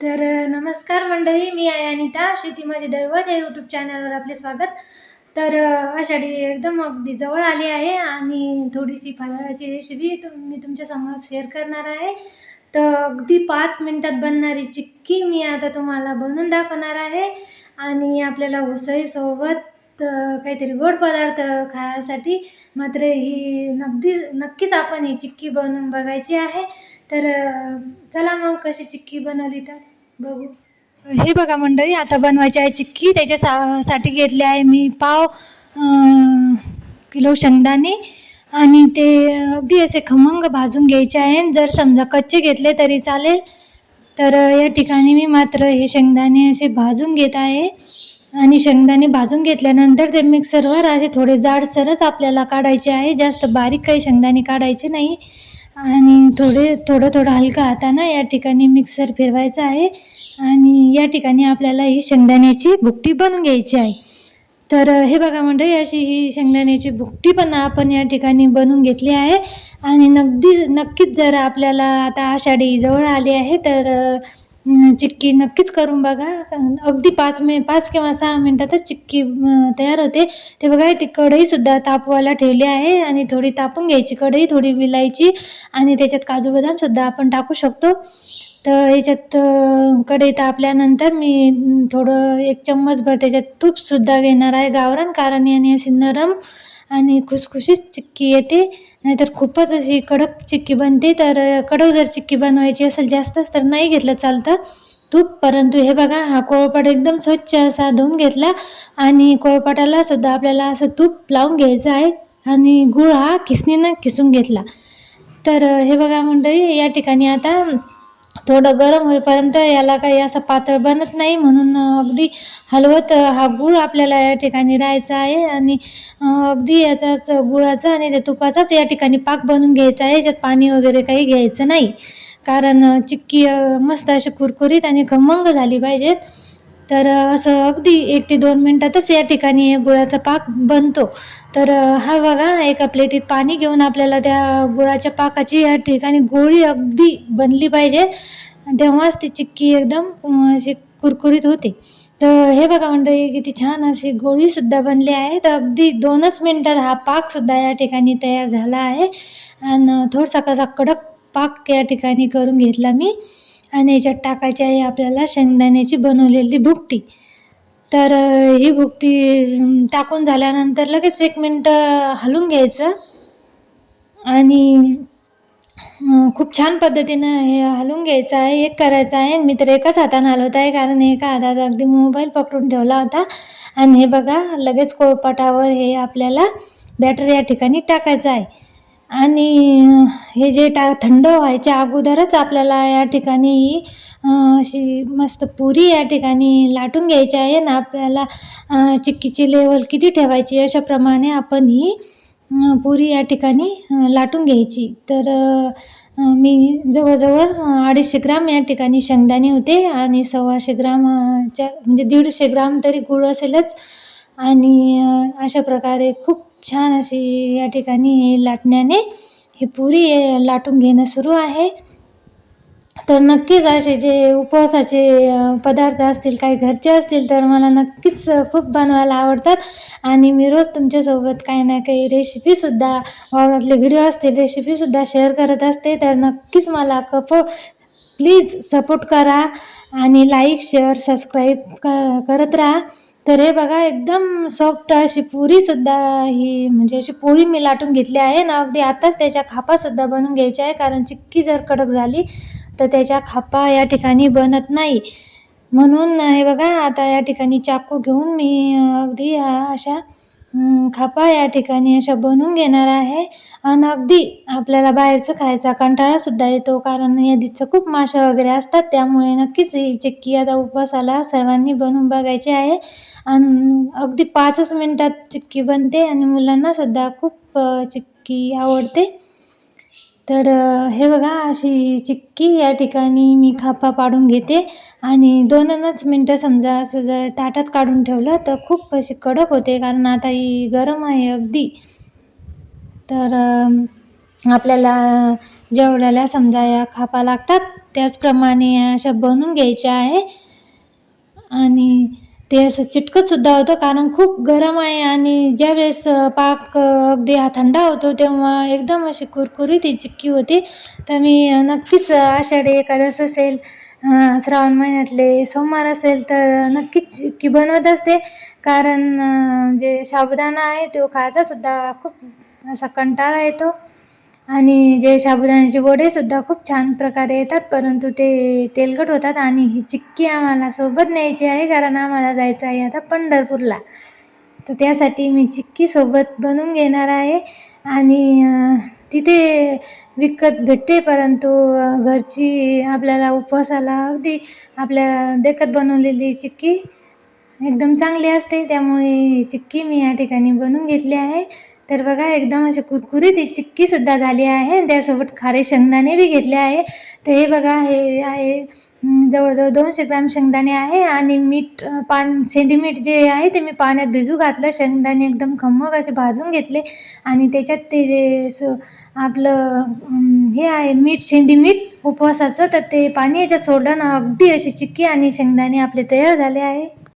तर नमस्कार मंडळी मी आहे अनिता शेती माझे दैवत या यूट्यूब चॅनलवर आपले स्वागत. तर आषाढी एकदम अगदी जवळ आली आहे आणि थोडीशी फराळाची रेसिपी तुम मी तुमच्यासमोर शेअर करणार आहे. तर अगदी पाच मिनटात बनणारी चिक्की मी आता तुम्हाला बनवून दाखवणार आहे. आणि आपल्याला उसळीसोबत काहीतरी गोड पदार्थ खाण्यासाठी मात्र ही नगदी नक्कीच आपण ही चिक्की बनवून बघायची आहे. तर चला मग कशी चिक्की बनवली तर? बघू. हे बघा मंडळी आता बनवायची आहे चिक्की. त्याच्या सा साठी घेतले आहे मी पाव किलो शेंगदाणे आणि ते अगदी असे खमंग भाजून घ्यायचे आहे. जर समजा कच्चे घेतले तरी चालेल. तर या ठिकाणी मी मात्र हे शेंगदाणे असे भाजून घेत आहे. आणि शेंगदाणे भाजून घेतल्यानंतर ते मिक्सरवर असे थोडे जाडसरच आपल्याला काढायचे आहे. जास्त बारीक काही शेंगदाणे काढायचे नाही. आणि थोडे थोडं थोडं हलका हाताना या ठिकाणी मिक्सर फिरवायचं आहे. आणि या ठिकाणी आपल्याला ही शेंगदाण्याची भुकटी बनवून घ्यायची आहे. तर हे बघा मंडळी अशी ही शेंगदाण्याची भुकटी पण आपण या ठिकाणी बनवून घेतली आहे. आणि नगदी नक्कीच जर आपल्याला आता आषाढी जवळ आली आहे तर चिक्की नक्कीच करून बघा. अगदी पाच मिनिट पाच किंवा सहा मिनटातच चिक्की तयार होते. ते बघा ती कढईसुद्धा तापवायला ठेवली आहे आणि थोडी तापून घ्यायची. कढई थोडी विलायची आणि त्याच्यात काजू बदामसुद्धा आपण टाकू शकतो. तर याच्यात कढई तापल्यानंतर मी थोडं एक चम्मचभर त्याच्यात तूपसुद्धा घेणार आहे गावरान कारण याने अशी नरम आणि खुसखुशीत चिक्की येते. नाहीतर खूपच अशी कडक चिक्की बनते. तर कडक जर चिक्की बनवायची असेल जास्तच तर नाही घेतलं चालतं. तूप परंतु हे बघा हा कोळपाट एकदम स्वच्छ असा धुवून घेतला आणि कोळपाटाला सुद्धा आपल्याला असं तूप लावून घ्यायचं आहे आणि गूळ हा किसणीनं किसून घेतला. तर हे बघा मंडळी या ठिकाणी आता थोडं गरम होईपर्यंत याला काही असं पातळ बनत नाही म्हणून अगदी हलवत हा गूळ आपल्याला या ठिकाणी राहायचा आहे आणि अगदी याचाच गुळाचा आणि त्या तुपाचाच या ठिकाणी पाक बनवून घ्यायचा आहे. याच्यात पाणी वगैरे काही घ्यायचं नाही. कारण चिक्की मस्त अशी कुरकुरीत आणि खमंग झाली पाहिजेत. तर असं अगदी एक ते दोन मिनटातच या ठिकाणी गुळाचा पाक बनतो. तर हा बघा एका प्लेटीत पाणी घेऊन आपल्याला त्या गुळाच्या पाकाची या ठिकाणी गोळी अगदी बनली पाहिजे. तेव्हाच ती चिक्की एकदम अशी कुरकुरीत होते. तर हे बघा मंडळी किती छान अशी गोळीसुद्धा बनली आहे. तर अगदी दोनच मिनटात हा पाकसुद्धा या ठिकाणी तयार झाला आहे. आणि थोडासा कसा कडक पाक या ठिकाणी करून घेतला मी. आणि याच्यात टाकायची आहे आपल्याला शेंगदाण्याची बनवलेली भुकटी. तर ही भुकटी टाकून झाल्यानंतर लगेच एक मिनटं हलवून घ्यायचं. आणि खूप छान पद्धतीनं हे हलवून घ्यायचं आहे एक करायचं आहे. मी तर एकाच हातानं हलवत आहे कारण एका हातात अगदी मोबाईल पकडून ठेवला होता. आणि हे बघा लगेच कोळपटावर हे आपल्याला बॅटर या ठिकाणी टाकायचं आहे. आणि हे जे टा थंड व्हायच्या अगोदरच आपल्याला या ठिकाणी ही अशी मस्त पुरी या ठिकाणी लाटून घ्यायची आहे ना आपल्याला चिक्कीची लेवल किती ठेवायची अशाप्रमाणे आपण ही पुरी या ठिकाणी लाटून घ्यायची. तर मी जवळजवळ अडीचशे ग्राम या ठिकाणी शेंगदाणे होते आणि सव्वाशे ग्रामच्या म्हणजे दीडशे ग्राम तरी गूळ असेलच. आणि अशा प्रकारे खूप छान अशी या ठिकाणी लाटण्याने ही पुरी लाटून घेणं सुरू आहे. तर नक्कीच असे जे उपवासाचे पदार्थ असतील काही घरचे असतील तर मला नक्कीच खूप बनवायला आवडतात. आणि मी रोज तुमच्यासोबत काही ना काही रेसिपीसुद्धा वावरातले व्हिडिओ असतील रेसिपीसुद्धा शेअर करत असते. तर नक्कीच मला कप प्लीज सपोर्ट करा आणि लाईक शेअर सबस्क्राईब क करत राहा. तर हे बघा एकदम सॉफ्ट अशी पुरीसुद्धा ही म्हणजे अशी पोळी मी लाटून घेतली आहे ना अगदी आताच त्याच्या खापासुद्धा बनवून घ्यायच्या आहे कारण चिक्की जर कडक झाली तर त्याच्या खापा या ठिकाणी बनत नाही. म्हणून हे बघा आता या ठिकाणी चाकू घेऊन मी अगदी अशा खापा या ठिकाणी अशा बनवून घेणार आहे. आणि अगदी आपल्याला बाहेरचं खायचा कंटाळासुद्धा येतो कारण यादीचं खूप माशा वगैरे असतात. त्यामुळे नक्कीच ही चिक्की आता उपवासाला सर्वांनी बनवून बघायची आहे. आणि अगदी पाचच मिनटात चिक्की बनते आणि मुलांनासुद्धा खूप चिक्की आवडते. तर हे बघा अशी चिक्की या ठिकाणी मी खापा पाडून घेते. आणि दोनच मिनटं समजा असं जर ताटात काढून ठेवलं तर खूप अशी कडक होते कारण आता ही गरम आहे अगदी. तर आपल्याला जेवढ्याला समजा या खापा लागतात त्याचप्रमाणे अशा बनवून घ्यायच्या आहे. आणि ते असं चिटकतसुद्धा होतं कारण खूप गरम आहे आणि ज्यावेळेस पाक अगदी हा थंडा होतो तेव्हा एकदम अशी कुरकुरीत ही चिक्की होती. तर मी नक्कीच आषाढी एकादस असेल श्रावण महिन्यातले सोमवार असेल तर नक्कीच चिक्की बनवत असते. कारण जे साबुदाणा आहे तो खायचासुद्धा खूप असा कंटाळा येतो. आणि जे साबुदाण्याचे वडेसुद्धा खूप छान प्रकारे येतात परंतु ते तेलकट होतात आणि ही चिक्की आम्हाला सोबत न्यायची आहे कारण आम्हाला जायचं आहे आता पंढरपूरला. तर त्यासाठी मी चिक्की सोबत बनवून घेणार आहे आणि तिथे विकत भेटते परंतु घरची आपल्याला उपवासाला अगदी आपल्या देखत बनवलेली चिक्की एकदम चांगली असते त्यामुळे चिक्की मी या ठिकाणी बनवून घेतली आहे. तर बघा एकदम अशी कुरकुरीत ही चिक्कीसुद्धा झाली आहे. आणि त्यासोबत खारे शेंगदाणे बी घेतले आहे. तर हे बघा हे आहे जवळजवळ दोनशे ग्राम शेंगदाणे आहे. आणि मीठ पान सेंधी मीठ जे आहे ते मी पाण्यात भिजू घातलं. शेंगदाणे एकदम खम्मग असे भाजून घेतले. आणि त्याच्यात ते जे सो आपलं हे आहे मीठ शेंदी मीठ उपवासाचं तर ते पाणी याच्यात सोडलं ना अगदी अशी चिक्की आणि शेंगदाणे आपले तयार झाले आहे.